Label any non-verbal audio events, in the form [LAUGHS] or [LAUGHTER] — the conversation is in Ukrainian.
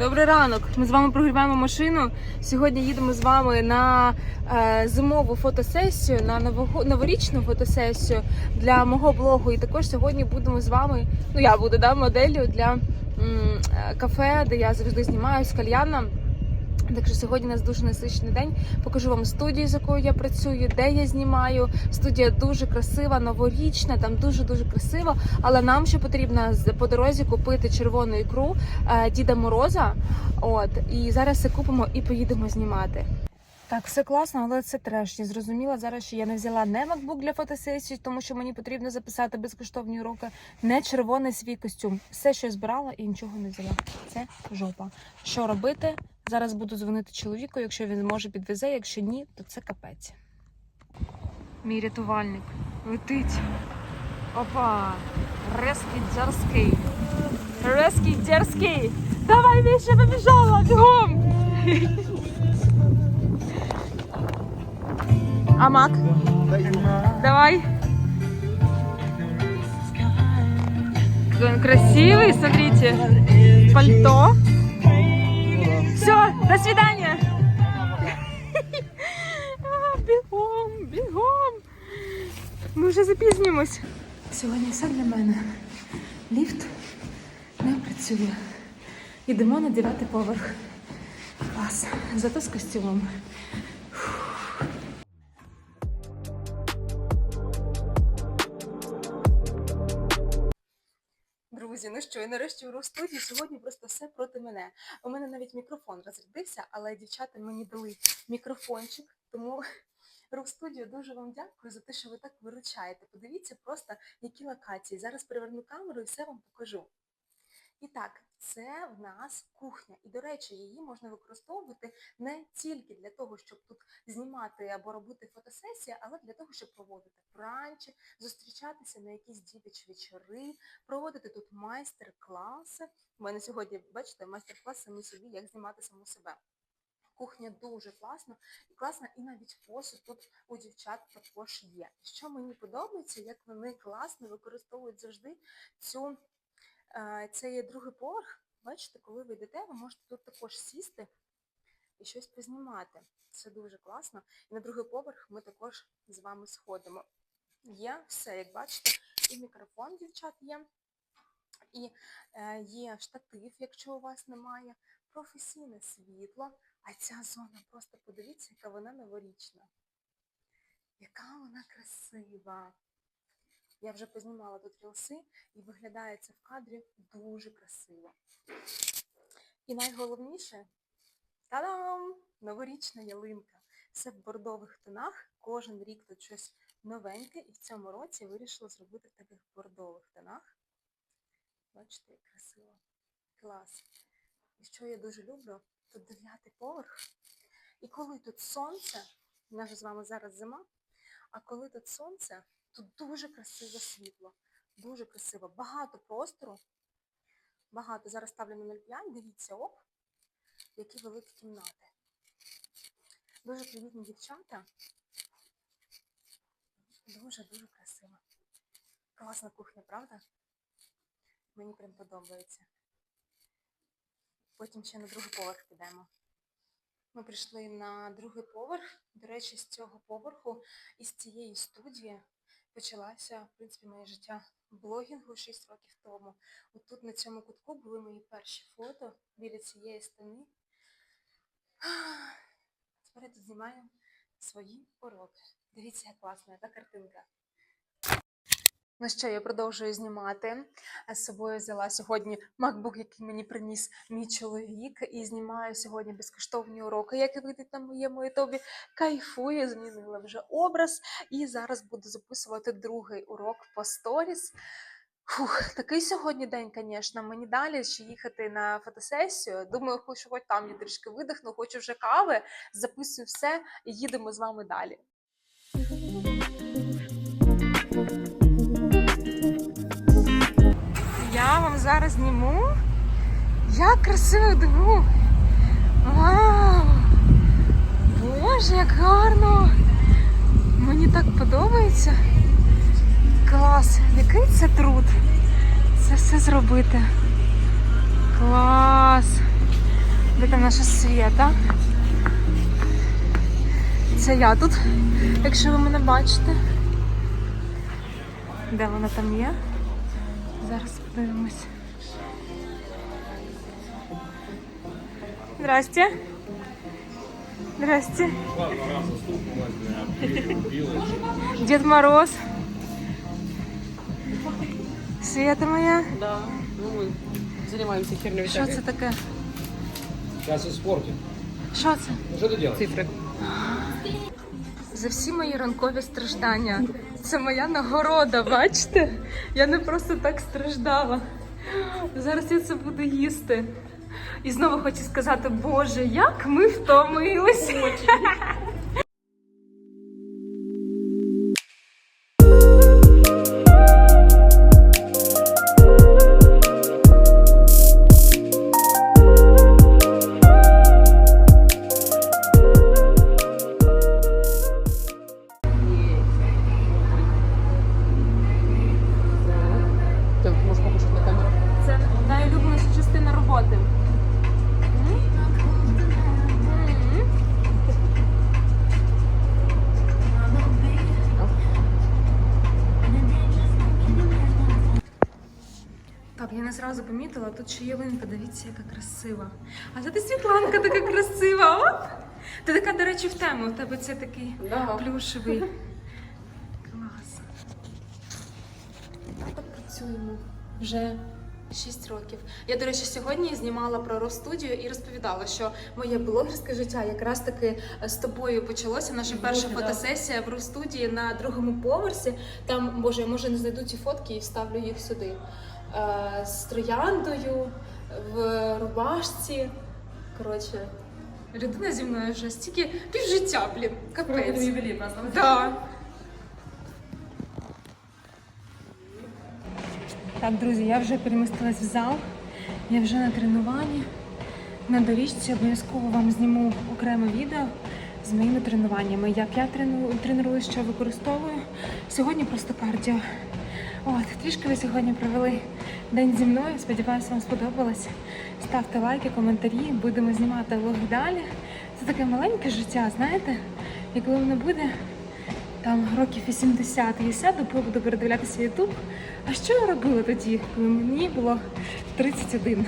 Добрий ранок. Ми з вами прогріваємо машину. Сьогодні їдемо з вами на е, зимову фотосесію, на нового, новорічну фотосесію для мого блогу. І також сьогодні будемо з вами. Ну я буду да, моделлю для м, е, кафе, де я завжди знімаюсь кальяна. Так що сьогодні у нас дуже насичений день. Покажу вам студію, з якою я працюю, де я знімаю. Студія дуже красива, новорічна, там дуже дуже красиво. Але нам ще потрібно по дорозі купити червону ікру е, Діда Мороза. От і зараз все купимо і поїдемо знімати. Так, все класно, але це треш. Я зрозуміла зараз, що я не взяла не MacBook для фотосесії, тому що мені потрібно записати безкоштовні уроки, не червоний свій костюм. Все, що я збирала, і нічого не взяла. Це жопа. Що робити? Зараз буду дзвонити чоловіку, якщо він може підвезе, якщо ні, то це капець. Мій рятувальник летить. Опа! Резкий дерзкий. Резкий дерзкий. Давай, Міша, побіжала, бігом! А Мак? Давай. Какой он красивый, смотрите. Пальто. Все, до свидания. [LAUGHS] А, Бігом, бігом. Ми вже запізнімось. Сьогодні все для мене. Ліфт не працює. Йдемо на дев'ятий поверх. Клас. Зато з костюмом. Друзі, ну що, я нарешті в студії. Сьогодні просто все проти мене. У мене навіть мікрофон розрядився, але дівчата мені дали мікрофончик, тому [LAUGHS] Рух студію дуже вам дякую за те, що ви так виручаєте. Подивіться просто, які локації. Зараз переверну камеру і все вам покажу. І так, це в нас кухня. І, до речі, її можна використовувати не тільки для того, щоб тут знімати або робити фотосесії, але для того, щоб проводити бранчі, зустрічатися на якісь дівич вечори, проводити тут майстер-класи. У мене сьогодні, бачите, майстер-клас самі собі, як знімати саму себе. Кухня дуже класна і класна, і навіть посуд тут у дівчат також є. Що мені подобається, як вони класно використовують завжди цю, це є другий поверх. Бачите, коли ви йдете, ви можете тут також сісти і щось познімати. Це дуже класно. І на другий поверх ми також з вами сходимо. Є все, як бачите, і мікрофон дівчат є, і е, є штатив, якщо у вас немає, професійне світло. А ця зона, просто подивіться, яка вона новорічна. Яка вона красива. Я вже познімала тут рілси і виглядає це в кадрі дуже красиво. І найголовніше та-дам! Новорічна ялинка. Все в бордових тонах. Кожен рік тут щось новеньке, і в цьому році вирішила зробити в таких бордових тонах. Бачите, як красиво. Клас. І що я дуже люблю, тут дев'ятий поверх. І коли тут сонце, у нас з вами зараз зима, а коли тут сонце, тут дуже красиве світло. Дуже красиво. Багато простору. Багато. Зараз ставлю на 0,5, дивіться, оп, які великі кімнати. Дуже привітні дівчата. Дуже-дуже красиво. Класна кухня, правда? Мені прям подобається. Потім ще на другий поверх підемо. Ми прийшли на другий поверх. До речі, з цього поверху і з цієї студії почалося, в принципі, моє життя блогінгу 6 років тому. От тут на цьому кутку були мої перші фото біля цієї стіни. Тепер я тут знімаю свої уроки. Дивіться, як класна, та картинка. Ну що, я продовжую знімати. З собою взяла сьогодні MacBook, який мені приніс мій чоловік, і знімаю сьогодні безкоштовні уроки, як видить на моєму ютубі. Кайфую, змінила вже образ. І зараз буду записувати другий урок по сторіс. Фух, такий сьогодні день, звісно. Мені далі ще їхати на фотосесію. Думаю, хочу хоч там я трішки видихну, хочу вже кави, записую все і їдемо з вами далі. Зараз зніму. Як красиво диву. Вау! Боже, як гарно! Мені так подобається. Клас! Який це труд? Це все зробити. Клас! Де там наша свята. Це я тут, якщо ви мене бачите. Де вона там є? Зараз подивимось. Здрасте. Здрасте. Дед Мороз. Света моя. Да, ну мы занимаемся херней Що це таке? Сейчас испортим. Що це? Ну что ты делаешь? Цифры. За всі мої ранкові страждання. Це моя нагорода, бачите? Я не просто так страждала. Зараз я це буду їсти. І знову хочу сказати, Боже, як ми втомились. Зразу помітила, тут ще ялинка, дивіться, яка красива. А це ти Світланка така красива. Оп! Ти така, до речі, в тему. У тебе це такий Да. плюшевий. [LAUGHS] Клас. Так працюємо вже 6 років. Я, до речі, сьогодні знімала про Ростудію і розповідала, що моє блогерське життя якраз таки з тобою почалося. Наша перша да. фотосесія в Ростудії на другому поверсі. Там, боже, я може не знайду ці фотки і вставлю їх сюди. Е, з трояндою в рубашці. Коротше, людина зі мною вже стільки півжиття, блін, капець. Да. Так, друзі, я вже перемістилась в зал. Я вже на тренуванні. На доріжці обов'язково вам зніму окреме відео з моїми тренуваннями. Як я трену, треную, що використовую. Сьогодні просто кардіо. От, трішки ви сьогодні провели день зі мною. Сподіваюся, вам сподобалось. Ставте лайки, коментарі, будемо знімати влоги далі. Це таке маленьке життя, знаєте, і коли воно буде там років 80 я сяду, буду передивлятися Ютуб. А що я робила тоді, коли мені було 31?